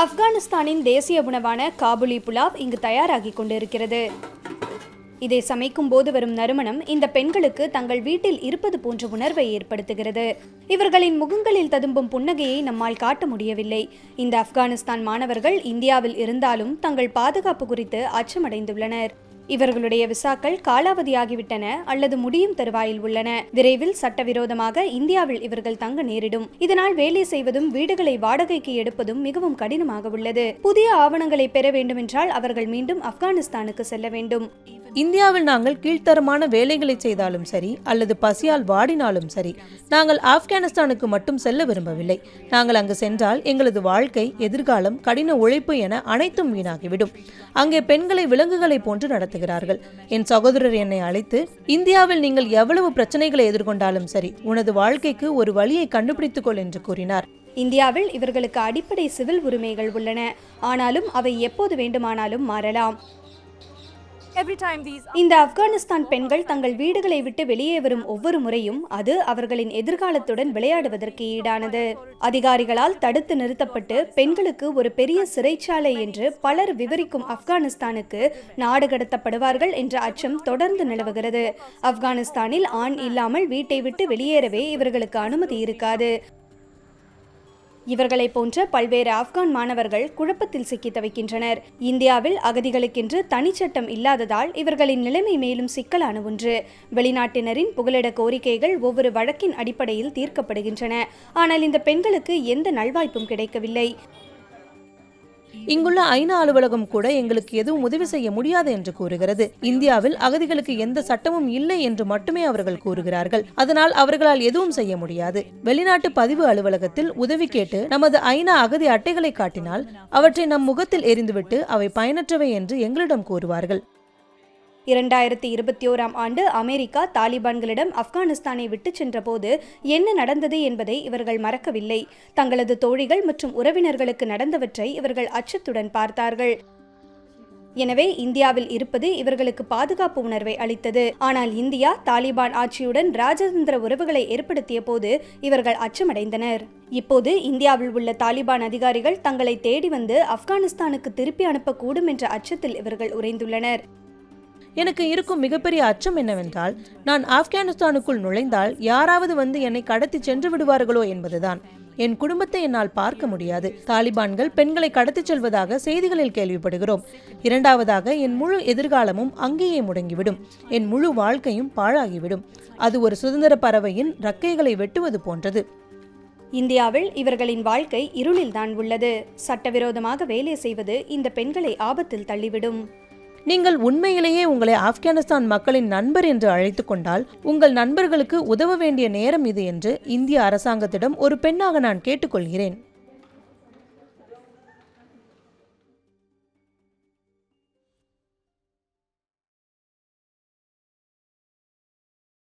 ஆப்கானிஸ்தானின் தேசிய உணவான காபுலி புலாவ் இங்கு தயாராகி கொண்டிருக்கிறது. இதை சமைக்கும் போது வரும் நறுமணம் இந்த பெண்களுக்கு தங்கள் வீட்டில் இருப்பது போன்ற உணர்வை ஏற்படுத்துகிறது. இவர்களின் முகங்களில் ததும்பும் புன்னகையை நம்மால் காட்ட முடியவில்லை. இந்த ஆப்கானிஸ்தான் மாணவர்கள் இந்தியாவில் இருந்தாலும் தங்கள் பாதுகாப்பு குறித்து அச்சமடைந்துள்ளனர். இவர்களுடைய விசாக்கள் காலாவதியாகிவிட்டன அல்லது முடியும் தருவாயில் உள்ளன. விரைவில் சட்டவிரோதமாக இந்தியாவில் இவர்கள் தங்க நேரிடும். இதனால் வேலை செய்வதும் வீடுகளை வாடகைக்கு எடுப்பதும் மிகவும் கடினமாக உள்ளது. புதிய ஆவணங்களை பெற வேண்டுமென்றால் அவர்கள் மீண்டும் ஆப்கானிஸ்தானுக்கு செல்ல வேண்டும். இந்தியாவில் நாங்கள் கீழ்த்தரமான வேலைகளை செய்தாலும் சரி அல்லது பசியால் வாடினாலும் சரி நாங்கள் ஆப்கானிஸ்தானுக்கு மட்டும் செல்ல விரும்பவில்லை. நாங்கள் அங்கு சென்றால் எங்களது வாழ்க்கை எதிர்காலம் கடின உழைப்பு என அனைத்தும் வீணாகிவிடும். அங்கே பெண்களை விலங்குகளை போன்று நடத்துகிறார்கள் என் சகோதரர் என்னை அழைத்து இந்தியாவில் நீங்கள் எவ்வளவு பிரச்சனைகளை எதிர்கொண்டாலும் சரி உனது வாழ்க்கைக்கு ஒரு வழியை கண்டுபிடித்துக்கொள் என்று கூறினார். இந்தியாவில் இவர்களுக்கு அடிப்படை சிவில் உரிமைகள் உள்ளன. ஆனாலும் அவை எப்போது வேண்டுமானாலும் மாறலாம். இந்த ஆப்கானிஸ்தான் பெண்கள் தங்கள் வீடுகளை விட்டு வெளியே வரும் ஒவ்வொரு முறையும் அது அவர்களின் எதிர்காலத்துடன் விளையாடுவதற்கு ஈடானது. அதிகாரிகளால் தடுத்து நிறுத்தப்பட்டு பெண்களுக்கு ஒரு பெரிய சிறைச்சாலை என்று பலர் விவரிக்கும் ஆப்கானிஸ்தானுக்கு நாடு கடத்தப்படுவார்கள் என்ற அச்சம் தொடர்ந்து நிலவுகிறது. ஆப்கானிஸ்தானில் ஆண் இல்லாமல் வீட்டை விட்டு வெளியேறவே இவர்களுக்கு அனுமதி இருக்காது. இவர்களைப் போன்ற பல்வேறு ஆப்கான் மாணவர்கள் குழப்பத்தில் சிக்கி தவிக்கின்றனர். இந்தியாவில் அகதிகளுக்கென்று தனிச்சட்டம் இல்லாததால் இவர்களின் நிலைமை மேலும் சிக்கலான ஒன்று. வெளிநாட்டினரின் புகலிட கோரிக்கைகள் ஒவ்வொரு வழக்கின் அடிப்படையில் தீர்க்கப்படுகின்றன. ஆனால் இந்த பெண்களுக்கு எந்த நல்வாய்ப்பும் கிடைக்கவில்லை. இங்குள்ள ஐநா அலுவலகம் கூட எங்களுக்கு எதுவும் உதவி செய்ய முடியாது என்று கூறுகிறது. இந்தியாவில் அகதிகளுக்கு எந்த சட்டமும் இல்லை என்று மட்டுமே அவர்கள் கூறுகிறார்கள். அதனால் அவர்களால் எதுவும் செய்ய முடியாது. வெளிநாட்டு பதிவு அலுவலகத்தில் உதவி கேட்டு நமது ஐநா அகதி அட்டைகளை காட்டினால் அவற்றை நம் முகத்தில் எரிந்துவிட்டு அவை பயனற்றவை என்று எங்களிடம் கூறுவார்கள். இரண்டாயிரத்தி இருபத்தி ஓராம் ஆண்டு அமெரிக்கா தாலிபான்களிடம் ஆப்கானிஸ்தானை விட்டுச் சென்றபோது என்ன நடந்தது என்பதை இவர்கள் மறக்கவில்லை. தங்களது தோழிகள் மற்றும் உறவினர்களுக்கு நடந்தவற்றை இவர்கள் அச்சத்துடன் பார்த்தார்கள். எனவே இந்தியாவில் இருப்பது இவர்களுக்கு பாதுகாப்பு உணர்வை அளித்தது. ஆனால் இந்தியா தாலிபான் ஆட்சியுடன் ராஜதந்திர உறவுகளை ஏற்படுத்திய போது இவர்கள் அச்சமடைந்தனர். இப்போது இந்தியாவில் உள்ள தாலிபான் அதிகாரிகள் தங்களை தேடி வந்து ஆப்கானிஸ்தானுக்கு திருப்பி அனுப்பக்கூடும் என்ற அச்சத்தில் இவர்கள் உறைந்துள்ளனர். எனக்கு இருக்கும் மிகப்பெரிய அச்சம் என்னவென்றால் நான் ஆப்கானிஸ்தானுக்குள் நுழைந்தால் யாராவது வந்து என்னை கடத்தி சென்று விடுவார்களோ என்பதுதான். என் குடும்பத்தை என்னால் பார்க்க முடியாது. தாலிபான்கள் பெண்களை கடத்திச் செல்வதாக செய்திகளில் கேள்விப்படுகிறோம். இரண்டாவதாக என் முழு எதிர்காலமும் அங்கேயே முடங்கிவிடும். என் முழு வாழ்க்கையும் பாழாகிவிடும். அது ஒரு சுதந்திர பறவையின் ரக்கைகளை வெட்டுவது போன்றது. இந்தியாவில் இவர்களின் வாழ்க்கை இருளில்தான் உள்ளது. சட்டவிரோதமாக வேலை செய்வது இந்த பெண்களை ஆபத்தில் தள்ளிவிடும். நீங்கள் உண்மையிலேயே உங்களை ஆப்கானிஸ்தான் மக்களின் நண்பர் என்று அழைத்து கொண்டால் உங்கள் நண்பர்களுக்கு உதவ வேண்டிய நேரம் இது என்று இந்திய அரசாங்கத்திடம் ஒரு பெண்ணாக நான் கேட்டுக்கொள்கிறேன்.